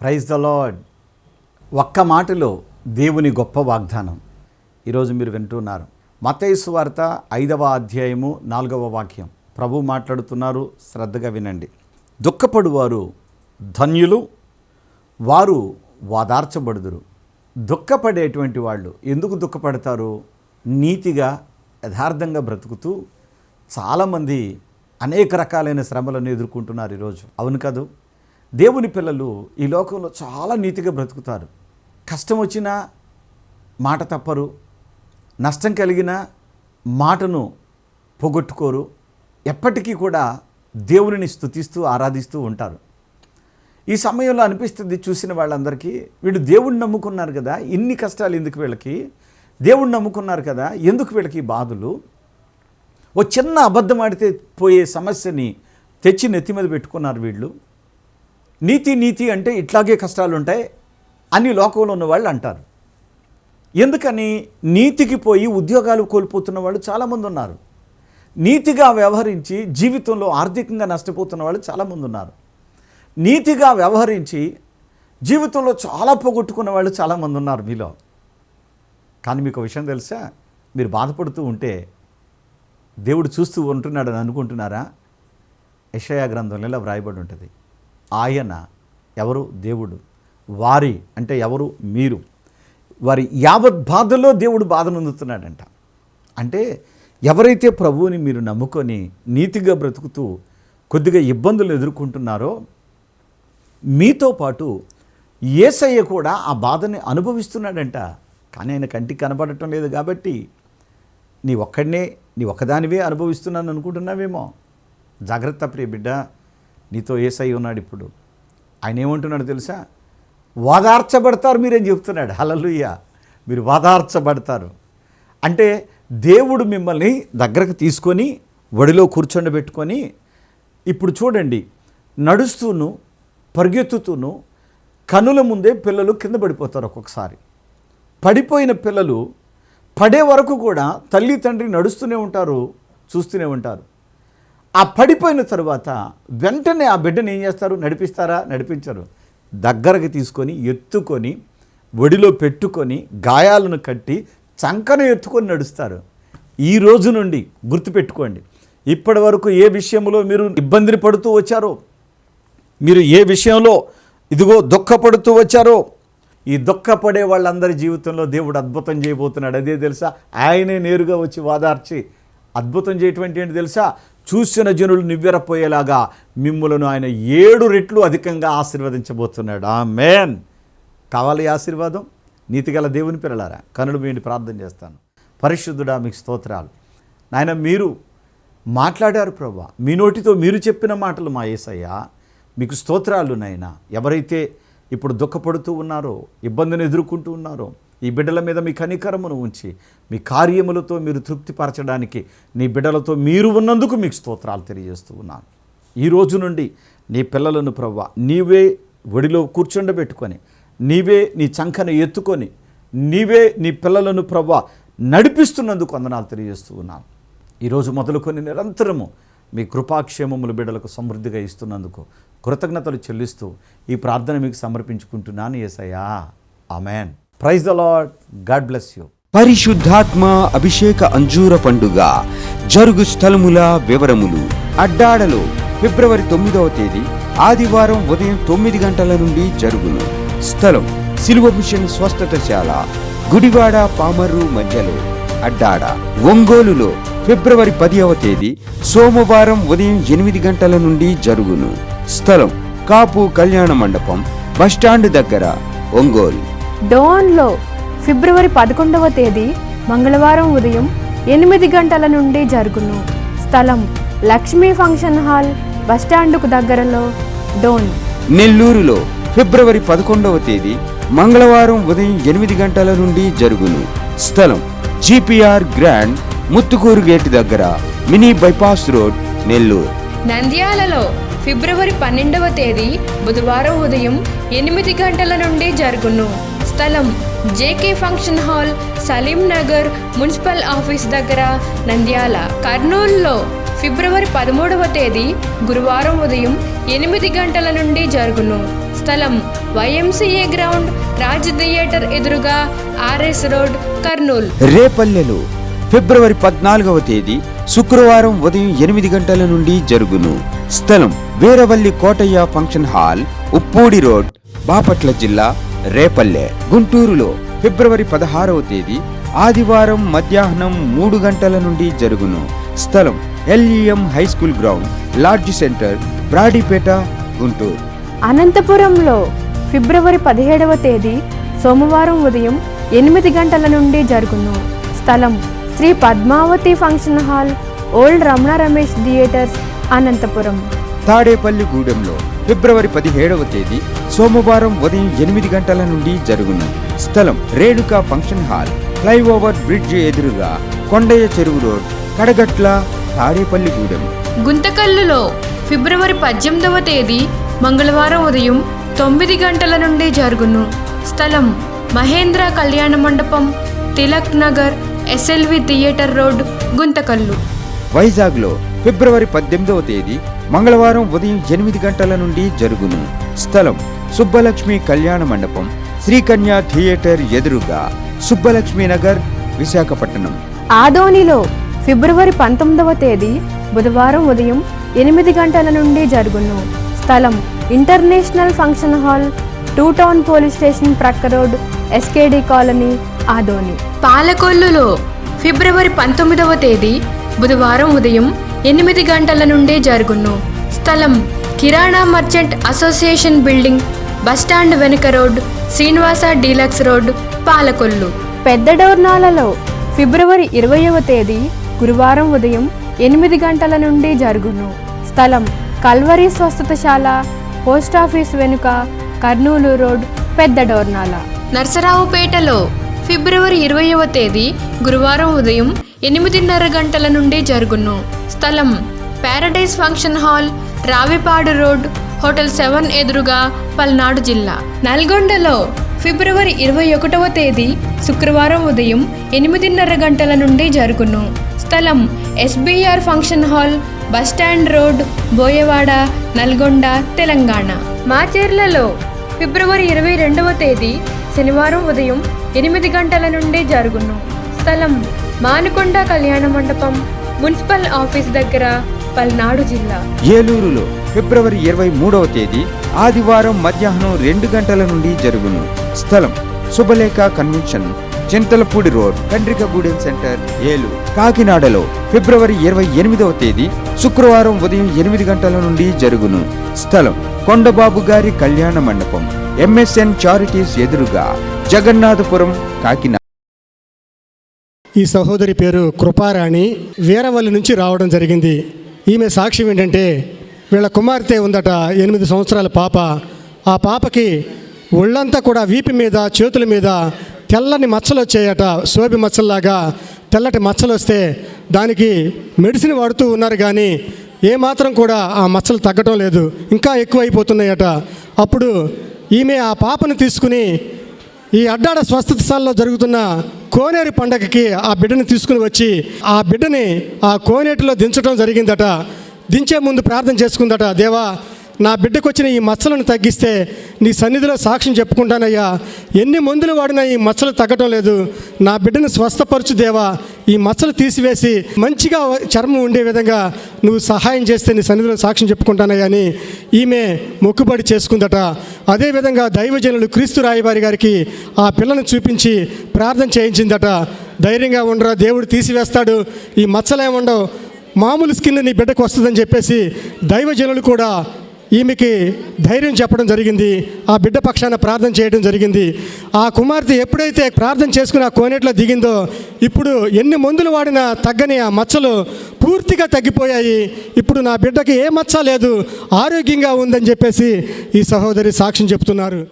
Praise the lord ఒక్క మాటలో దేవుని గొప్ప వాగ్దానం. ఈరోజు మీరు వింటున్నారు. మతైసు వార్త ఐదవ అధ్యాయము నాలుగవ వాక్యం. ప్రభు మాట్లాడుతున్నారు శ్రద్ధగా వినండి. దుఃఖపడువారు ధన్యులు వారు వాదార్చబడుదురు. దుఃఖపడేటువంటి వాళ్ళు ఎందుకు దుఃఖపడతారు? నీతిగా యథార్థంగా బ్రతుకుతూ చాలామంది అనేక రకాలైన శ్రమలను ఎదుర్కొంటున్నారు ఈరోజు. అవును కాదు? దేవుని పిల్లలు ఈ లోకంలో చాలా నీతిగా బ్రతుకుతారు. కష్టం వచ్చినా మాట తప్పరు. నష్టం కలిగిన మాటను పోగొట్టుకోరు. ఎప్పటికీ కూడా దేవునిని స్థుతిస్తూ ఆరాధిస్తూ ఉంటారు. ఈ సమయంలో అనిపిస్తుంది చూసిన వాళ్ళందరికీ వీడు దేవుణ్ణి నమ్ముకున్నారు కదా ఇన్ని కష్టాలు ఎందుకు వీళ్ళకి? దేవుణ్ణి నమ్ముకున్నారు కదా ఎందుకు వీళ్ళకి బాధలు? ఓ చిన్న అబద్ధం ఆడితే పోయే సమస్యని తెచ్చి నెత్తి మీద పెట్టుకున్నారు వీళ్ళు. నీతి నీతి అంటే ఇట్లాగే కష్టాలు ఉంటాయి అని లోకంలో ఉన్న వాళ్ళు అంటారు. ఎందుకని? నీతికి పోయి ఉద్యోగాలు కోల్పోతున్న వాళ్ళు చాలామంది ఉన్నారు నీతిగా వ్యవహరించి జీవితంలో ఆర్థికంగా నష్టపోతున్న వాళ్ళు చాలామంది ఉన్నారు నీతిగా వ్యవహరించి జీవితంలో చాలా పోగొట్టుకున్న వాళ్ళు చాలామంది ఉన్నారు మీలో. కానీ మీకు విషయం తెలుసా? మీరు బాధపడుతూ ఉంటే దేవుడు చూస్తూ ఉంటున్నాడని అనుకుంటున్నారా? యషయా గ్రంథంలో ఇలా వ్రాయబడి ఉంటుంది. ఆయన ఎవరు? దేవుడు. వారి అంటే ఎవరు? మీరు. వారి యావత్ బాధలో దేవుడు బాధ నొందుతున్నాడంట. అంటే ఎవరైతే ప్రభువుని మీరు నమ్ముకొని నీతిగా బ్రతుకుతూ కొద్దిగా ఇబ్బందులు ఎదుర్కొంటున్నారో మీతో పాటు ఏసయ్య కూడా ఆ బాధని అనుభవిస్తున్నాడంట. కానీ ఆయన కంటికి కనపడటం లేదు కాబట్టి నీ ఒక్కడనే నీ ఒక్కదానివే అనుభవిస్తున్నాను అనుకుంటున్నావేమో జాగ్రత్త ప్రియ బిడ్డ నీతో ఏసై ఉన్నాడు ఇప్పుడు. ఆయన ఏమంటున్నాడు తెలుసా? వాదార్చబడతారు మీరేం చెప్తున్నాడు? హలలుయ్య మీరు వాదార్చబడతారు. అంటే దేవుడు మిమ్మల్ని దగ్గరకు తీసుకొని ఒడిలో కూర్చొండబెట్టుకొని ఇప్పుడు చూడండి నడుస్తూను పరిగెత్తుతూను కనుల ముందే పిల్లలు కింద పడిపోతారు ఒక్కొక్కసారి. పడిపోయిన పిల్లలు పడే వరకు కూడా తల్లి తండ్రి నడుస్తూనే ఉంటారు చూస్తూనే ఉంటారు. ఆ పడిపోయిన తరువాత వెంటనే ఆ బిడ్డను ఏం చేస్తారు? నడిపిస్తారా? నడిపించరు. దగ్గరకు తీసుకొని ఎత్తుకొని ఒడిలో పెట్టుకొని గాయాలను కట్టి చంకన ఎత్తుకొని నడుస్తారు. ఈ రోజు నుండి గుర్తుపెట్టుకోండి. ఇప్పటి వరకు ఏ విషయంలో మీరు ఇబ్బందిని పడుతూ వచ్చారో మీరు ఏ విషయంలో ఇదిగో దుఃఖపడుతూ వచ్చారో ఈ దుఃఖపడే వాళ్ళందరి జీవితంలో దేవుడు అద్భుతం చేయబోతున్నాడు. అదే తెలుసా? ఆయనే నేరుగా వచ్చి వాదార్చి అద్భుతం చేయటువంటి ఏంటి తెలుసా? చూసిన జనులు నివ్వెరపోయేలాగా మిమ్ములను ఆయన ఏడు రెట్లు అధికంగా ఆశీర్వదించబోతున్నాడు. ఆ మేన్ కావాలి ఆశీర్వాదం? నీతిగల దేవుని పిల్లలారా కనుడు మీండి ప్రార్థన చేస్తాను. పరిశుద్ధుడా మీకు స్తోత్రాలు. నాయన మీరు మాట్లాడారు ప్రభా మీ నోటితో మీరు చెప్పిన మాటలు మా యేసయ్యా మీకు స్తోత్రాలు నాయన. ఎవరైతే ఇప్పుడు దుఃఖపడుతూ ఉన్నారో ఇబ్బందిని ఎదుర్కొంటూ ఉన్నారో ఈ బిడ్డల మీద మీ కనికరమును ఉంచి మీ కార్యములతో మీరు తృప్తిపరచడానికి నీ బిడ్డలతో మీరు ఉన్నందుకు మీకు స్తోత్రాలు తెలియజేస్తూ ఉన్నాను. ఈ రోజు నుండి నీ పిల్లలను ప్రవ్వ నీవే ఒడిలో కూర్చుండబెట్టుకొని నీవే నీ చంకను ఎత్తుకొని నీవే నీ పిల్లలను ప్రవ్వ నడిపిస్తున్నందుకు వందనాలు తెలియజేస్తూ ఉన్నాను. ఈరోజు మొదలుకొని నిరంతరము మీ కృపాక్షేమములు బిడ్డలకు సమృద్ధిగా ఇస్తున్నందుకు కృతజ్ఞతలు చెల్లిస్తూ ఈ ప్రార్థన మీకు సమర్పించుకుంటున్నాను ఏసయ్యా. Amen praise the lord God bless you పరిశుద్ధాత్మ అభిషేక అంజూర పండుగ జరుగు స్థలముల వివరములు. అడ్డాడలో ఫిబ్రవరి తొమ్మిదవ తేదీ ఆదివారం ఉదయం తొమ్మిది గంటల నుండి జరుగును. స్థలం సిలువ మిషన్ స్వస్థతశాల గుడివాడ పామర్రు మధ్యలో అడ్డాడ. ఒంగోలులో ఫిబ్రవరి పదివ తేదీ సోమవారం ఉదయం ఎనిమిది గంటల నుండి జరుగును. స్థలం కాపు కళ్యాణ మండపం బస్టాండ్ దగ్గర ఒంగోలు. డోన్లో ఫిబ్రవరి పదకొండవ తేదీ మంగళవారం ఉదయం ఎనిమిది గంటల నుండి జరుగును. స్థలం లక్ష్మీ ఫంక్షన్ హాల్ బస్టాండుకు దగ్గరలో డోన్. నెల్లూరులో ఫిబ్రవరి పదకొండవ తేదీ మంగళవారం ఉదయం ఎనిమిది గంటల నుండి జరుగును. స్థలం జిపిఆర్ గ్రాండ్ ముత్తుకూరు గేట్ దగ్గర మినీ బైపాస్ రోడ్ నెల్లూరు. నంద్యాలలో ఫిబ్రవరి పన్నెండవ తేదీ బుధవారం ఉదయం ఎనిమిది గంటల నుండి జరుగును. స్థలం JK function hall Saleem Nagar municipal office దగ్గర నంద్యాల. కర్నూలులో ఫిబ్రవరి పదమూడవ తేదీ గురువారం ఉదయం ఎనిమిది గంటల నుండి జరుగును. స్థలం వైఎంసీఏ గ్రౌండ్ రాజ్ థియేటర్ ఎదురుగా ఆర్ఎస్ రోడ్ కర్నూలు. రేపల్లెలో ఫిబ్రవరి పద్నాలుగవ తేదీ శుక్రవారం ఉదయం ఎనిమిది గంటల నుండి జరుగును. స్థలం Veeravalli Kotaiah function hall Uppudi road Bapatla జిల్లా రేపల్లె గుంటూరులో ఫిబ్రవరి పదహారవ తేదీ ఆదివారం మధ్యాహ్నం మూడు గంటల నుండి జరుగును. స్థలం LEM high school ground lodge centre Brodipet Guntur. అనంతపురంలో ఫిబ్రవరి పదిహేడవ తేదీ సోమవారం ఉదయం ఎనిమిది గంటల నుండి జరుగును. స్థలం Shri Padmavati function hall old Ramana Ramesh theatres Anantapuram. Tadepalli గూడెంలో ఫిబ్రవరి పదిహేడవ తేదీ సోమవారం ఉదయం ఎనిమిది గంటల నుండి జరుగును. స్థలం Renuka function hall. Flyover bridge ఎదురుగా కొండయ్య చెరువు రోడ్ కడగట్ల తాడేపల్లి గూడెం. గుంతకల్లులో ఫిబ్రవరి పద్దెనిమిదవ తేదీ మంగళవారం ఉదయం తొమ్మిది గంటల నుండి జరుగును. స్థలం Mahendra Kalyana Mandapam Tilak Nagar SLV theatre road Guntakal. వైజాగ్లో ఫిబ్రవరి పద్దెనిమిదవ తేదీ మంగళవారం ఉదయం ఎనిమిది గంటల నుండి జరుగును. స్థలం సుబ్బలక్ష్మి కళ్యాణ మండపం శ్రీకన్య థియేటర్ ఎదురుగా సుబ్బలక్ష్మి నగర్ విశాఖపట్నం. ఆదోనిలో ఫిబ్రవరి పంతొమ్మిదవ తేదీ బుధవారం ఉదయం ఎనిమిది గంటల నుండి జరుగును. స్థలం international function hall two town police station ప్రక్క రోడ్ ఎస్కేడి కాలనీ ఆదోని. పాలకొల్లులో ఫిబ్రవరి పంతొమ్మిదవ తేదీ బుధవారం ఉదయం ఎనిమిది గంటల నుండి జరుగును. స్థలం kirana merchant association building bus stand వెనుక road Srinivasa deluxe road Palakollu. పెద్ద డోర్నాలలో ఫిబ్రవరి ఇరవయవ తేదీ గురువారం ఉదయం ఎనిమిది గంటల నుండి జరుగును. స్థలం కల్వరి స్వస్థతశాల పోస్టాఫీస్ వెనుక కర్నూలు రోడ్ పెద్ద డోర్నాల. నర్సరావుపేటలో ఫిబ్రవరి ఇరవయవ తేదీ గురువారం ఉదయం ఎనిమిదిన్నర గంటల నుండి జరుగును. స్థలం paradise function hall Ravipadu road hotel seven ఎదురుగా పల్నాడు జిల్లా. నల్గొండలో ఫిబ్రవరి ఇరవై ఒకటవ తేదీ శుక్రవారం ఉదయం ఎనిమిదిన్నర గంటల నుండి జరుగును. స్థలం SBR function hall bus stand road Boyawada Nalgonda Telangana. మాచేర్లలో ఫిబ్రవరి ఇరవై రెండవ తేదీ శనివారం ఉదయం ఎనిమిది గంటల నుండి జరుగును. స్థలం మానుకొండ కళ్యాణ మండపం మున్సిపల్ ఆఫీస్ దగ్గర పల్నాడు జిల్లా. ఏలూరులో ఫిబ్రవరి ఇరవై మూడవ తేదీ ఆదివారం మధ్యాహ్నం రెండు గంటల నుండి జరుగును. స్థలం Subhalekha convention Chintalapudi road Kandrikagudem centre Eluru. కాకినాడలో ఫిబ్రవరి ఇరవై ఎనిమిదవ తేదీ శుక్రవారం ఉదయం ఎనిమిది గంటల నుండి జరుగును. స్థలం కొండబాబు గారి కళ్యాణ మండపం ఎంఎస్ఎన్ చారిటీస్ ఎదురుగా జగన్నాథపురం కాకినాడ. ఈ సహోదరి పేరు కృపారాణి వీరవల్లి నుంచి రావడం జరిగింది. ఈమె సాక్ష్యం ఏంటంటే వీళ్ళ కుమార్తె ఉందట ఎనిమిది సంవత్సరాల పాప. ఆ పాపకి ఒళ్ళంతా కూడా వీపు మీద చేతుల మీద తెల్లని మచ్చలు వచ్చాయట సోబి మచ్చల్లాగా తెల్లటి మచ్చలు వస్తే దానికి మెడిసిన్ వాడుతూ ఉన్నారు కానీ ఏమాత్రం కూడా ఆ మచ్చలు తగ్గటం లేదు. ఇంకా ఎక్కువ అయిపోతున్నాయట అప్పుడు ఈమె ఆ పాపను తీసుకుని ఈ అడ్డాడ స్వస్థతశాలలో జరుగుతున్న కోనేరు పండగకి ఆ బిడ్డని తీసుకుని వచ్చి ఆ బిడ్డని ఆ కోనేటిలో దించడం జరిగిందట. దించే ముందు ప్రార్థన చేసుకుందట దేవా నా బిడ్డకు వచ్చిన ఈ మచ్చలను తగ్గిస్తే నీ సన్నిధిలో సాక్ష్యం చెప్పుకుంటానయ్యా. ఎన్ని మందులు వాడినా ఈ మచ్చలు తగ్గటం లేదు. నా బిడ్డను స్వస్థపరచు దేవా. ఈ మచ్చలు తీసివేసి మంచిగా చర్మం ఉండే విధంగా నువ్వు సహాయం చేస్తే నీ సన్నిధిలో సాక్ష్యం చెప్పుకుంటానయ్యా అని ఈమె మొక్కుబడి చేసుకుందట. అదేవిధంగా దైవజనులు క్రీస్తు రాయవారి గారికి ఆ పిల్లను చూపించి ప్రార్థన చేయించిందట. ధైర్యంగా ఉండరా దేవుడు తీసివేస్తాడు. ఈ మచ్చలేముండవు మామూలు స్కిన్ నీ బిడ్డకు వస్తుందని చెప్పేసి దైవజనులు కూడా ఈమెకి ధైర్యం చెప్పడం జరిగింది. ఆ బిడ్డ పక్షాన ప్రార్థన చేయడం జరిగింది. ఆ కుమార్తె ఎప్పుడైతే ప్రార్థన చేసుకుని ఆ కోనేట్లో దిగిందో ఇప్పుడు ఎన్ని మందులు వాడినా తగ్గని ఆ మచ్చలు పూర్తిగా తగ్గిపోయాయి. ఇప్పుడు నా బిడ్డకి ఏ మచ్చ లేదు ఆరోగ్యంగా ఉందని చెప్పేసి ఈ సహోదరి సాక్ష్యం చెప్తున్నారు.